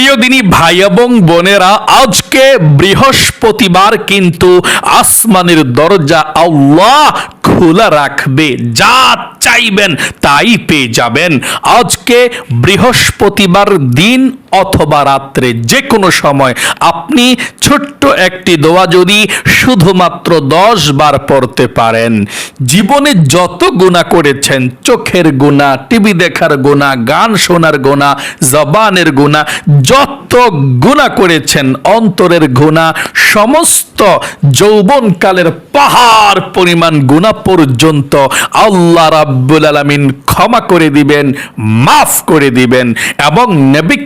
প্রিয় দিনী ভাই এবং বোনেরা, আজকে বৃহস্পতিবার কিন্তু আসমানের দরজা আল্লাহ খোলা রাখবে। যা চাইবেন তাই পেয়ে যাবেন। আজকে বৃহস্পতিবার দিন অথবা রাত্রে যে কোনো সময় আপনি ছোট্ট একটি দোয়া যদি শুধুমাত্র দশ বার পড়তে পারেন। জীবনে যত গুণা করেছেন, চোখের গুণা টিভি দেখার গুণা গান শোনার গুণা জবানের গুণা যত গুণা করেছেন, অন্তরের গুণা সমস্ত যৌবনকালের পাহাড় পরিমাণ গুণা পর্যন্ত আল্লাহ রাব্বুল আলামিন ক্ষমা করে দিবেন, মাফ করে দিবেন এবং নবী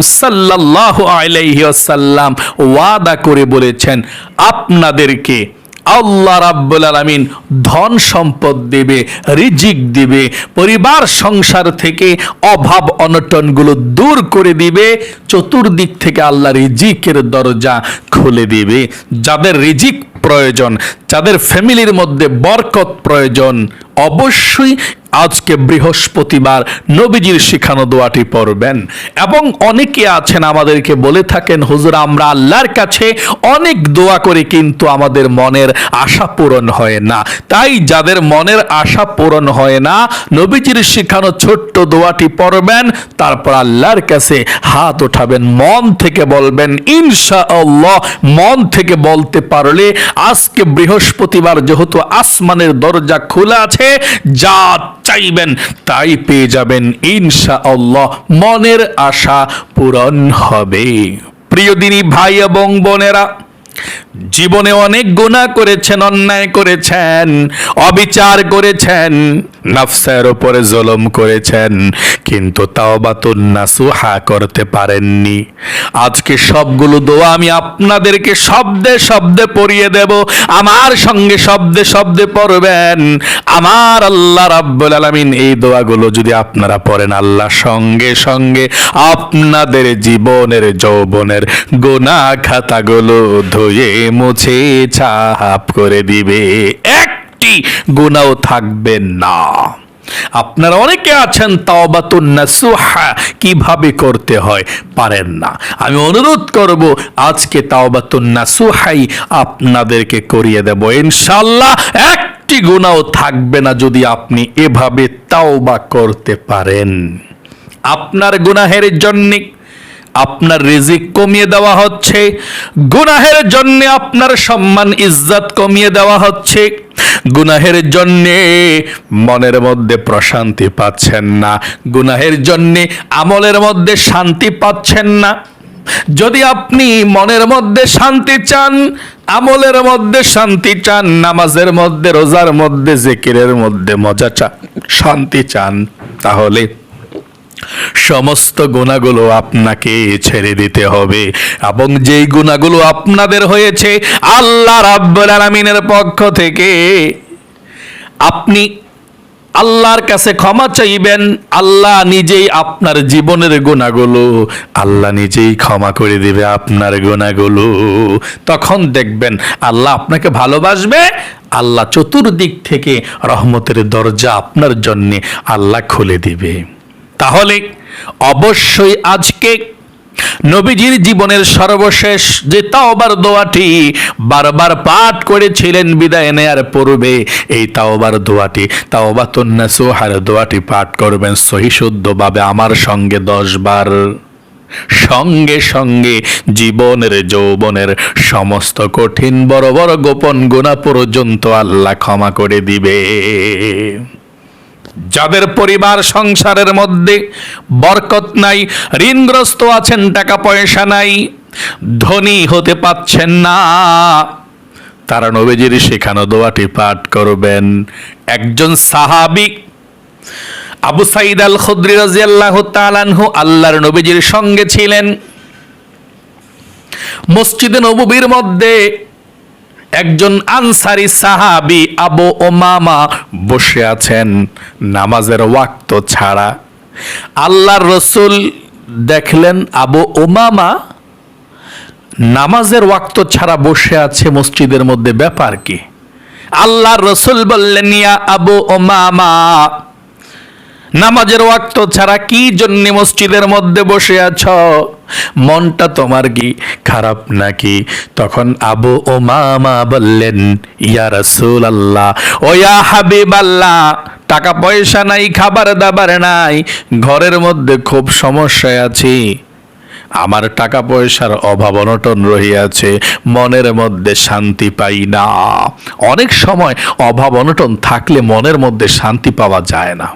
সাল্লাল্লাহু আলাইহি ওয়াসাল্লাম ওয়াদা করে বলেছেন, আপনাদেরকে আল্লাহ রাব্বুল আলামিন ধন সম্পদ দেবে, রিজিক দিবে, পরিবার, সংসার থেকে অভাব অনটনগুলো দূর করে দিবে, চতুর্দিক থেকে আল্লাহ রিজিকের দরজা খুলে দিবে। যাদের রিজিক প্রয়োজন। যাদের ফ্যামিলির মধ্যে বরকত প্রয়োজন, অবশ্যই আজকে বৃহস্পতিবার নবীজির শিখানো দোয়াটি পড়বেন। এবং অনেকে আছেন আমাদেরকে বলে থাকেন, হুজুর, আমরা আল্লাহর কাছে অনেক দোয়া করে, কিন্তু আমাদের মনের আশা পূরণ হয় না। তাই যাদের মনের আশা পূরণ হয় না, নবীজির শিখানো ছোট্ট দোয়াটি পড়বেন, তারপর আল্লাহর কাছে হাত ওঠাবেন, মন থেকে বলবেন ইনশা আল্লাহ মন থেকে বলতে পারলে আজকে বৃহস্পতিবার যেহেতু আসমানের দরজা খোলা আছে, যা চাইবেন তাই পেয়ে যাবেন ইনশা আল্লাহ মনের আশা পূরণ হবে। প্রিয় দিনী ভাই এবং বোনেরা, জীবনে অনেক গুণা করেছেন, অন্যায় করেছেন, অবিচার করেছেন নফসের উপরে জুলুম করেছেন, কিন্তু তাওবাতুন নাসুহা করতে পারেননি। আজকে সবগুলো দোয়া আমি আপনাদেরকে শব্দে শব্দে পড়িয়ে দেব। আমার সঙ্গে শব্দে শব্দে পড়বেন। আমার আল্লাহ রাব্বুল আলামিন। এই দোয়াগুলো যদি আপনারা পড়েন, আল্লাহ সঙ্গে সঙ্গে আপনাদের জীবনের, যৌবনের গোনা খাতাগুলো ধুয়ে মুছে, ছাপ করে দিবে। একটি গুণাও থাকবে না। আপনারা অনেকে আছেন, তাওবাতুন নাসুহা, কীভাবে করতে হয় পারেন না। আমি অনুরোধ করব, আজকে তাওবাতুন নাসুহাই আপনাদেরকে করিয়ে দেব। ইনশাআল্লাহ একটি গুণাও থাকবে না যদি আপনি এভাবে তাওবা করতে পারেন। আপনার গুনাহের জন্যে আপনার রিজিক কমিয়ে দেওয়া হচ্ছে, গুনাহের জন্য আপনার সম্মান, ইজ্জত কমিয়ে দেওয়া হচ্ছে গুনাহের জন্যে মনের মধ্যে প্রশান্তি পাচ্ছেন না। গুনাহের জন্যে আমলের মধ্যে শান্তি পাচ্ছেন না। যদি আপনি মনের মধ্যে শান্তি চান, আমলের মধ্যে শান্তি চান, নামাজের মধ্যে, রোজার মধ্যে, জেকিরের মধ্যে মজা চান শান্তি চান, তাহলে সমস্ত গুণাগুলো আপনাকে ছেড়ে দিতে হবে। এবং যেই গুণাগুলো আপনাদের হয়েছে, আল্লাহ রাব্বুল আলামিনের পক্ষ থেকে আপনি আল্লাহর কাছে ক্ষমা চাইবেন। আল্লাহ নিজেই আপনার জীবনের গুণাগুলো, আল্লাহ নিজেই ক্ষমা করে দিবে আপনার গুণাগুলো। তখন দেখবেন আল্লাহ আপনাকে ভালোবাসবে। আল্লাহ চতুর্দিক থেকে রহমতের দরজা আপনার জন্যে আল্লাহ খুলে দিবে। তাহলে অবশ্যই আজকে নবীজির জীবনের সর্বশেষ যে তাওবার দোয়াটি বারবার পাঠ করেছিলেন বিদায় নেয়ার পূর্বে, এই তাওবার দোয়াটি তাওবাতুন্না সোহার দোয়াটি পাঠ করবেন সহি শুদ্ধভাবে আমার সঙ্গে দশ বার সঙ্গে সঙ্গে জীবনের, যৌবনের সমস্ত কঠিন বড় বড় গোপন গুণা পর্যন্ত আল্লাহ ক্ষমা করে দিবে। যাদের পরিবার সংসারের মধ্যে বরকত নাই, ঋণগ্রস্ত আছেন, টাকা পয়সা নাই, ধনী হতে পাচ্ছেন না। তারা নবীজির শেখানো দোয়াটি পাঠ করবেন। একজন সাহাবি আবু সাইদ আল খুদ্রি রাজিয়াল্লাহু তাআলাহু আল্লাহর নবীজির সঙ্গে ছিলেন। মসজিদে নববীর মধ্যে একজন আনসারি সাহাবি আবু ওমামা বসে আছেন নামাজের ওয়াক্ত ছাড়া। আল্লাহর রসুল দেখলেন আবু ওমামা নামাজের ওয়াক্ত ছাড়া বসে আছে মসজিদের মধ্যে। ব্যাপার কি? আল্লাহর রসুল বললেন, ইয়া আবু ওমামা নামাজের ওয়াক্ত ছাড়া কি জন্য মসজিদের মধ্যে বসে আছ? মনটা তোমার কি খারাপ নাকি? তখন আবু ও মামা বললেন, ইয়া রাসূল আল্লাহ ও ইয়া হাবিব আল্লাহ টাকা পয়সা নাই, খাবার দাবার নাই, ঘরের মধ্যে খুব সমস্যায় আছি। আমার টাকা পয়সার অভাব অনটন রহিয়াছে, মনের মধ্যে শান্তি পাই না। অনেক সময় অভাব অনটন থাকলে মনের মধ্যে শান্তি পাওয়া যায় না।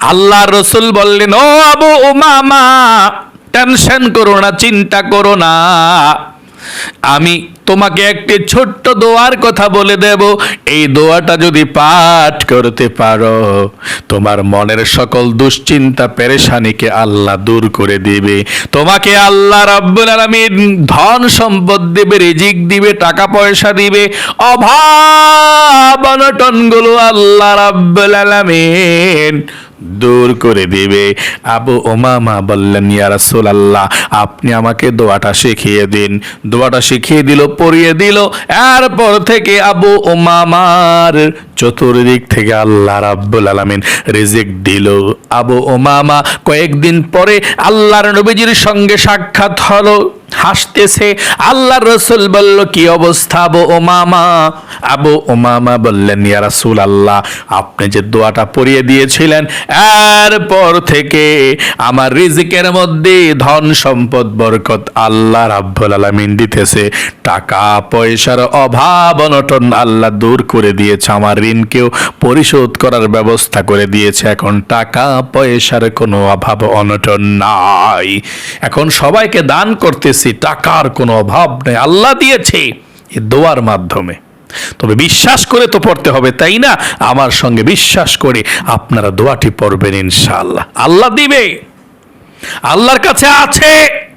আল্লাহ রসুল বললেন, ও আবু উমামা, টেনশন করো না, চিন্তা করো না। আমি তোমাকে একটি ছোট্ট দোয়ার কথা বলে দেব। এই দোয়াটা যদি পাঠ করতে পারো, তোমার মনের সকল দুশ্চিন্তা পেরেশানিকে আল্লাহ দূর করে দিবে। তোমাকে আল্লাহ রাব্বুল আলামিন ধন সম্পদ দেবে, রিজিক দিবে, টাকা পয়সা দিবে। অভাব অনটনগুলো আল্লাহ রাব্বুল আলামিন দূর করে দিবে। আবু ওমামা বললেন, ইয়া রাসূলুল্লাহ, আপনি আমাকে দোয়াটা শিখিয়ে দিন। দোয়াটা শিখিয়ে দিল, পড়িয়ে দিল। এরপর থেকে আবু ওমামার চতুর্দিক থেকে আল্লাহ রাব্বুল আলামিন রিজিক দিল। আবু ওমামা কয়েকদিন পরে আল্লাহর নবীজির সঙ্গে সাক্ষাৎ হলো। হাসতেছে। আল্লাহ রসুল বলল, কি অবস্থা আবু ওমামা আবু ওমামা বললেন, ইয়া রাসূল আল্লাহ আপনি যে দোয়াটা পড়িয়ে দিয়েছিলেন, এরপর থেকে আমার রিজিকের মধ্যে ধন সম্পদ বরকত আল্লাহ রাব্বুল আলামিন দিতেছে। টাকা পয়সার অভাব অনটন আল্লাহ দূর করে দিয়েছে। আমার ঋণকেও পরিশোধ করার ব্যবস্থা করে দিয়েছে। এখন টাকা পয়সার কোনো অভাব অনটন নাই। এখন সবাইকে দান করতেছি। টাকার কোনো অভাব নেই। আল্লাহ দিয়েছে এ দোয়ার মাধ্যমে। তবে বিশ্বাস করে তো পড়তে হবে, তাই না? আমার সঙ্গে বিশ্বাস করে আপনারা দোয়াটি পড়বেন ইনশাল্লাহ আল্লাহ দিবে। আল্লাহর কাছে আছে।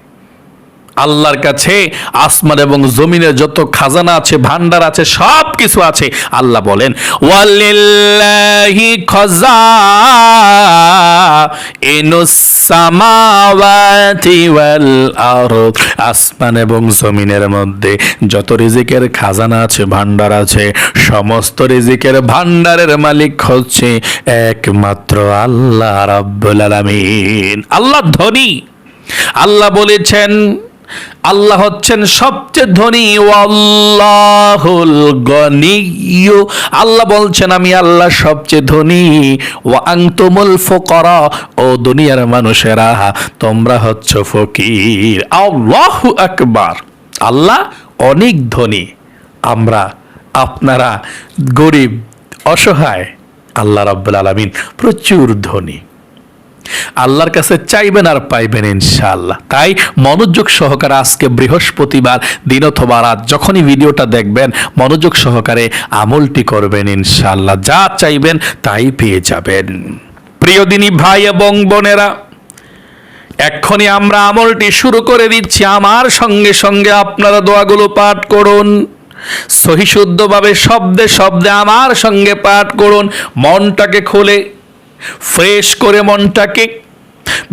আল্লাহর কাছে আসমান এবং জমিনের যত খাজানা আছে, ভান্ডার আছে সব কিছু আছে। আল্লাহ বলেন, ওয়ালিল্লাহি খাজাইনুস সামাওয়াতি ওয়াল আরদ। আসমান এবং জমিনের মধ্যে যত রিজিকের খাজানা আছে, ভান্ডার আছে, সমস্ত রিজিকের ভান্ডারের মালিক হচ্ছে একমাত্র আল্লাহ রাব্বুল আলামিন। আল্লাহ ধনী। আল্লাহ বলেছেন আল্লাহ হচ্ছেন সবচেয়ে ধনী আল্লাহুল গনিয়্যু। আল্লাহ বলছেন, আমি আল্লাহ সবচেয়ে ধনী। ও আংতুমুল ফুকারা। ও দুনিয়ার মানুষেরা, তোমরা হচ্ছ ফকির। আল্লাহু আকবার। আল্লাহ অনেক ধনী। আমরা, আপনারা গরিব, অসহায়। আল্লাহ রাব্বুল আলামিন প্রচুর ধনী। আল্লাহর কাছে চাইবেন আর পাইবেন ইনশাআল্লাহ। তাই মনোযোগ সহকারে আজকে বৃহস্পতিবার, দিন অথবা রাত যখনই ভিডিওটা দেখবেন, মনোযোগ সহকারে আমলটি করবেন ইনশাআল্লাহ। যা চাইবেন তাই পেয়ে যাবেন। প্রিয় দিনী ভাই এবং বোনেরা এক্ষণে আমরা আমলটি শুরু করে দিচ্ছি। আমার সঙ্গে সঙ্গে আপনারা দোয়াগুলো পাঠ করুন। সহিশুদ্ধভাবে শব্দে শব্দে আমার সঙ্গে পাঠ করুন। মনটাকে খুলে ফ্রেশ করে মনটাকে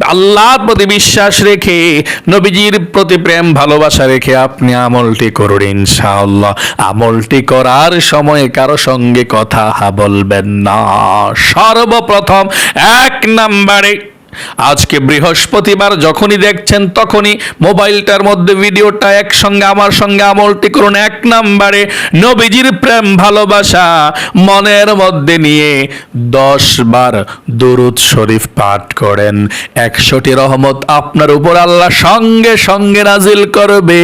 আল্লাহর প্রতি বিশ্বাস রেখে, নবীজির প্রতি প্রেম, ভালোবাসা রেখে আপনি আমলটি করুন ইনশাআল্লাহ। আমলটি করার সময় কারও সঙ্গে কথা বলবেন না। সর্বপ্রথম এক নাম্বারে আজকে বৃহস্পতিবার যখনই দেখছেন তখনই মোবাইলটার মধ্যে ভিডিওটা একসঙ্গে, আমার সঙ্গে আমলটি করুন এক নাম্বারে। নবীজির প্রেম, ভালোবাসা মনের মধ্যে নিয়ে দশ বার দুরুদ শরীফ পাঠ করেন। একশোটি রহমত আপনার উপর আল্লাহ সঙ্গে সঙ্গে নাজিল করবে।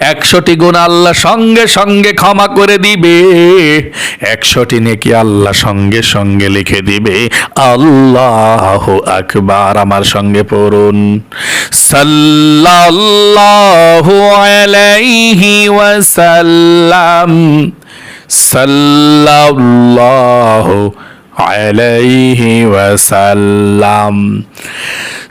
একশোটি গুণ আল্লাহ সঙ্গে সঙ্গে ক্ষমা করে দিবে। একশোটি নেকি আল্লাহ সঙ্গে সঙ্গে লিখে দিবে। আল্লাহ আকবার, আমার সঙ্গে পড়ুন। সাল্লাল্লাহু আলাইহি ওয়াসাল্লাম আলাইহি ওয়াসাল্লাম।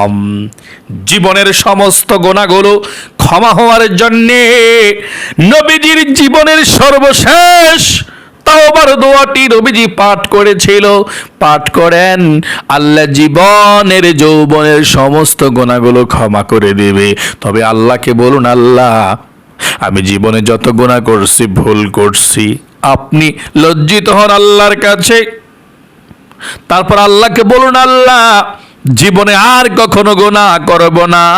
ওয়াসাল্লাম জীবনের সমস্ত গোনাগুলো ক্ষমা হওয়ার জন্যে নবীজির জীবনের সর্বশেষ তাওবার দোয়াটি নবীজি পাঠ করেছিল। পাঠ করেন, আল্লাহ জীবনের যৌবনের সমস্ত গোনাগুলো ক্ষমা করে দেবে। তবে আল্লাহকে বলুন, আল্লাহ, আমি জীবনে যত গোনা করছি, ভুল করছি, আপনি লজ্জিত হন আল্লাহর কাছে। তারপর আল্লাহকে বলুন, আল্লাহ জীবনে আর কখনো গোনা করব না।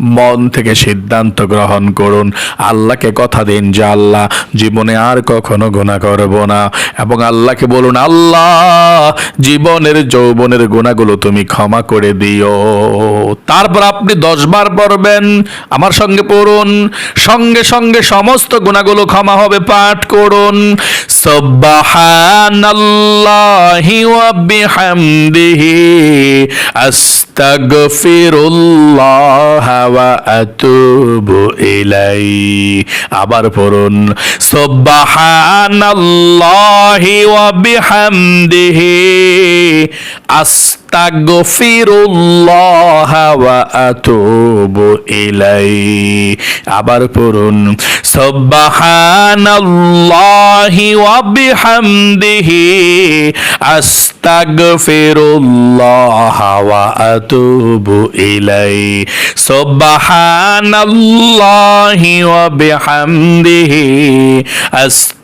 মন থেকে সিদ্ধান্ত গ্রহণ করুন। আল্লাহকে কথা দিন যে আল্লাহ জীবনে আর কখনো গোনা করব না। এবং আল্লাহকে বলুন, আল্লাহ, জীবনের যৌবনের গুণাগুলো তুমি ক্ষমা করে দিও। তারপর আপনি দশ বার পড়বেন। আমার সঙ্গে পড়ুন। সঙ্গে সঙ্গে সমস্ত গুণাগুলো ক্ষমা হবে, পাঠ করুন। সুবহানাল্লাহি ওয়া বিহামদিহি। আস্তাগফিরুল্লাহ ওয়া আতুবু ইলাই আবার পড়ুন সুবহানাল্লাহি ওয়া বিহামদিহি। আস্তাগফিরুল্লাহ ওয়া আতুবু ইলাইহি। আবার পড়ুন, সুবহানাল্লাহি ওয়া বিহামদিহি, আস্তাগফিরুল্লাহ ওয়া আতুবু ইলাইহি। সুবহানাল্লাহি ওয়া বিহামদিহি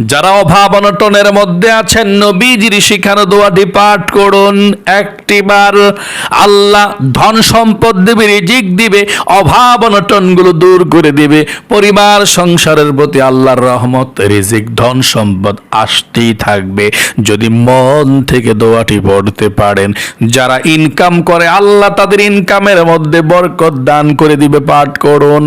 যারা অভাব অনটনের মধ্যে আছেন, নবীজির শিখানো দোয়াটি পাঠ করুন। একটিবার আল্লাহ ধন সম্পদ দেবে, রিজিক দিবে, অভাব অনটনগুলো দূর করে দিবে। পরিবার, সংসারের প্রতি আল্লাহর রহমত, রিজিক, ধন সম্পদ আসতেই থাকবে। যদি মন থেকে দোয়াটি পড়তে পারেন, যারা ইনকাম করে, আল্লাহ তাদের ইনকামের মধ্যে বরকত দান করে দিবে, পাঠ করুন।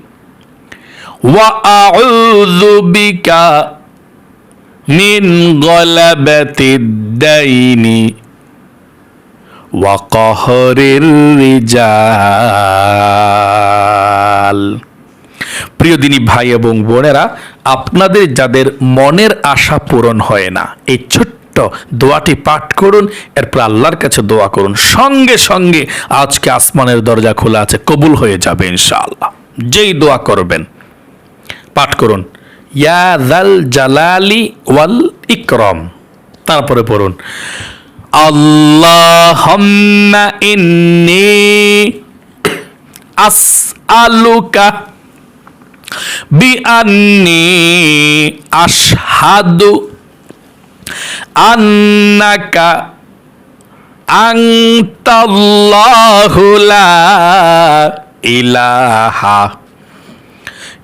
وأعوذ بك من غلبة الدين وقهر الرجال প্রিয় দিনী ভাই এবং বোনেরা আপনাদের যাদের মনের আশা পূরণ হয় না এই ছোট্ট দোয়াটি পাঠ করুন এরপর আল্লাহর কাছে দোয়া করুন সঙ্গে সঙ্গে আজকে আসমানের দরজা খোলা আছে কবুল হয়ে যাবে ইনশাআল্লাহ যেই দোয়া করবেন পাঠ করুন। ইয়া জাল জালালি ওয়াল ইকরম। তারপরে পড়ুন। আল্লাহুম্মা ইন্নি আস আলুকা বিআন্নি আশহাদু আন্নাকা আনতাল্লাহু লা ইলাহা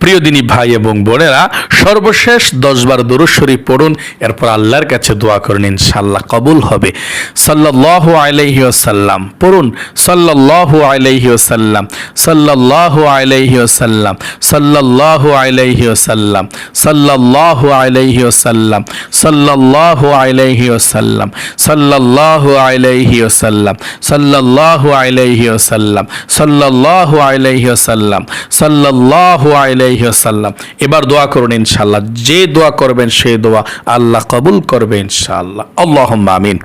প্রিয় দিনী ভাই এবং বোনেরা সর্বশেষ দশবার দরুদ শরীফ পড়ুন এরপর আল্লাহর কাছে দোয়া করুন ইনশাল্লাহ কবুল হবে সাল্লাল্লাহু আলাইহি ওয়াসাল্লাম পড়ুন ওয়াসাল্লাম সাল্লাল্লাহু আলাইহি ওয়াসাল্লাম সাল্লাল্লাহু আলাইহি ওয়াসাল্লাম সাল্লাল্লাহু আলাইহি ওয়াসাল্লাম সাল্লাল্লাহু আলাইহি ওয়াসাল্লাম সাল্লাল্লাহু আলাইহি ওয়াসাল্লাম সাল্লাল্লাহু আলাইহি ওয়াসাল্লাম এবার দোয়া করুন ইনশাআল্লাহ যে দোয়া করবেন সেই দোয়া আল্লাহ কবুল করবে ইনশাআল্লাহ আল্লাহুম্মা আমিন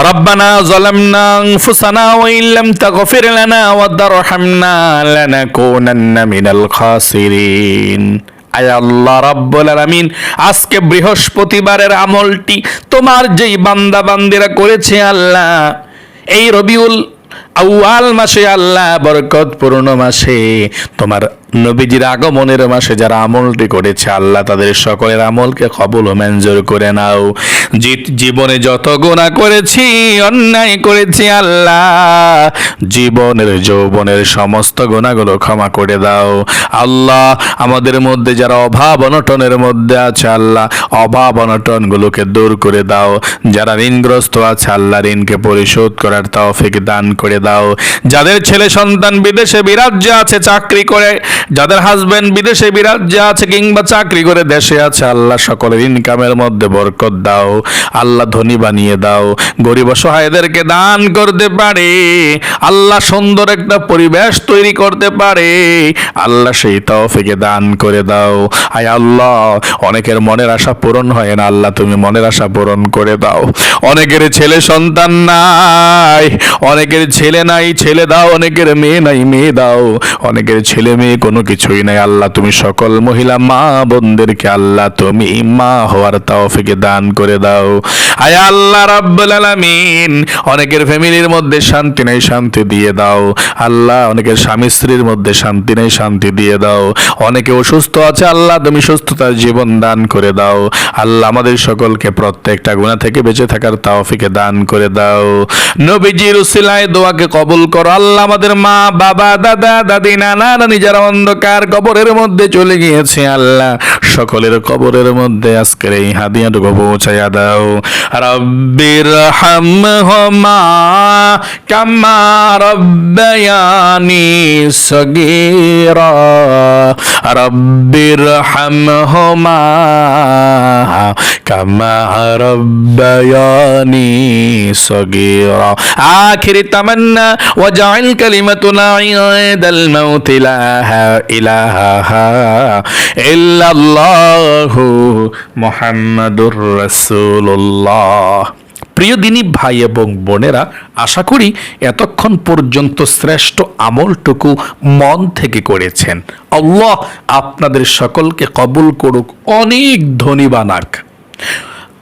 ربنا ظلمنا أنفسنا وإن لم تغفر لنا وترحمنا لنكونن من الخاسرين আয় আল্লাহ রাব্বুল আলামিন আজকে বৃহস্পতিবারের আমলটি তোমার যেই বান্দা বান্দিরা করেছে আল্লাহ এই রবিউল আউয়াল মাসে আল্লাহ বরকতপূর্ণ মাসে তোমার নবীজির আগমনের মাসে যারা আমলটি করেছে, আল্লাহ তাদের সকলের আমলকে কবুল ও মঞ্জুর করে নাও। জীবনে যত গুণা করেছি, অন্যায় করেছি, আল্লাহ, জীবনের, যৌবনের সমস্ত গুণাগুলো ক্ষমা করে দাও। আল্লাহ, আমাদের মধ্যে যারা অভাব অনটনের মধ্যে আছে, আল্লাহ, অভাব অনটনগুলোকে দূর করে দাও। যারা ঋণগ্রস্ত আছে, আল্লাহ, ঋণকে পরিশোধ করার তৌফিক দান করে দাও। যাদের ছেলে সন্তান বিদেশে বিরাজ্যে আছে, চাকরি করে যাদের হাজবেন্ড বিদেশে বিরাজ্যে আছে কিংবা চাকরি করে দেশে আছে, আল্লাহ সকলের ইনকামের মধ্যে বরকত দাও। আল্লাহ ধনী বানিয়ে দাও। গরিব অসহায়দেরকে দান করতে পারে। আল্লাহ সুন্দর একটা পরিবেশ তৈরি করতে পারে। আল্লাহ সেই তৌফিকে দান করে দাও। আয় আল্লাহ, অনেকের মনের আশা পূরণ হয় না। আল্লাহ তুমি মনের আশা পূরণ করে দাও। অনেকের ছেলে সন্তান নাই। অনেকের ছেলে নাই, ছেলে দাও। অনেকের মেয়ে নাই, মেয়ে দাও। অনেকের ছেলে মেয়ে কোনো কিছুই নাই, আল্লাহ তুমি সকল মহিলা মা বোনদেরকে আল্লাহ তুমি মা হওয়ার তৌফিকে দান করে দাও। আয় আল্লাহ রাব্বুল আলামিন, অনেকের ফ্যামিলির মধ্যে শান্তি নেই, শান্তি দিয়ে দাও। আল্লাহ অনেকের স্বামী স্ত্রীর মধ্যে শান্তি নেই, শান্তি দিয়ে দাও। অনেকে অসুস্থ আছে, আল্লাহ তুমি সুস্থতার জীবন দান করে দাও। আল্লাহ আমাদের সকলকে প্রত্যেকটা গুণা থেকে বেঁচে থাকার তাওফিকে দান করে দাও। নবীজির উসিলায় দোয়াকে কবুল করো। আল্লাহ আমাদের মা, বাবা, দাদা, দাদি, নানা, নানি, যারা অন্ধকার কবরের মধ্যে চলে গিয়েছে আল্লাহ। সকলের কবরের মধ্যে আজকের এই হাদিয়াটুকু পৌঁছাইয়া দাও। রব্বির হামহুমা কামা রব্বায়ানি সগীরা। রব্বির হামহুমা কামা রব্বায়ানি সগীরা। আখির তামান্না ওয়াজআল কালিমাতুনা ইনদাল মাউত লা প্রিয় দিনী, ভাই এবং বোনেরা, আশা করি এতক্ষণ পর্যন্ত শ্রেষ্ঠ আমলটুকু মন থেকে করেছেন। আল্লাহ আপনাদের সকলকে কবুল করুক। অনেক ধনী বানাক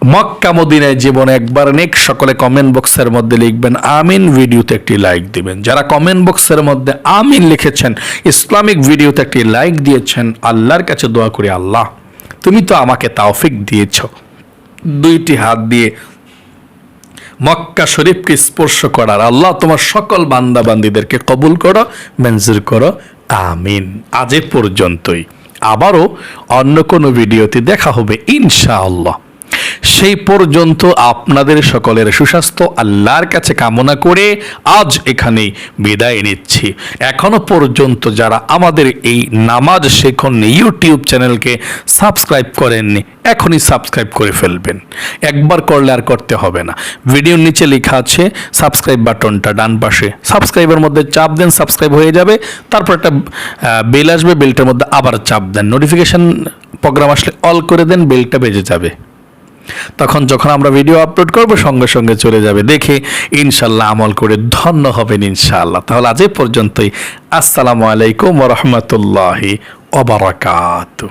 মক্কা মদিনায় জীবনে একবার নেক সকলে কমেন্ট বক্সের মধ্যে লিখবেন, আমিন ভিডিওতে একটি লাইক দিবেন। যারা কমেন্ট বক্সের মধ্যে আমিন লিখেছেন, ইসলামিক ভিডিওতে একটি লাইক দিয়েছেন, আল্লাহর কাছে দোয়া করি, আল্লাহ, তুমি তো আমাকে তাওফিক দিয়েছ। দুইটি হাত দিয়ে মক্কা শরীফকে স্পর্শ করার আল্লাহ তোমার সকল বান্দা বান্দিদেরকে কবুল করো, মঞ্জুর করো, আমিন। আজ পর্যন্তই। আবারও অন্য কোনো ভিডিওতে দেখা হবে, ইনশাআল্লাহ। সেই পর্যন্ত আপনাদের সকলের সুস্বাস্থ্য, আল্লাহর কাছে কামনা করে আজ এখানে বিদায় নিচ্ছি। এখনও পর্যন্ত যারা আমাদের এই নামাজ শেখন ইউটিউব চ্যানেলকে সাবস্ক্রাইব করেননি, এখনই সাবস্ক্রাইব করে ফেলবেন। একবার করলে আর করতে হবে না। ভিডিওর নিচে লেখা আছে, সাবস্ক্রাইব বাটনটা ডান পাশে। সাবস্ক্রাইবের মধ্যে চাপ দেন, সাবস্ক্রাইব হয়ে যাবে। তারপর একটা বেল আসবে, বেলটার মধ্যে আবার চাপ দেন। নোটিফিকেশন প্রোগ্রাম আসলে অল করে দেন, বেলটা বেজে যাবে। তখন যখন আমরা ভিডিও আপলোড করব, সঙ্গে সঙ্গে চলে যাবে। দেখে ইনশাল্লাহ আমল করে ধন্য হবেন ইনশাআল্লাহ তাহলে আজ পর্যন্তই। আসসালামু আলাইকুম রহমতুল্লাহি ওবরাকাতু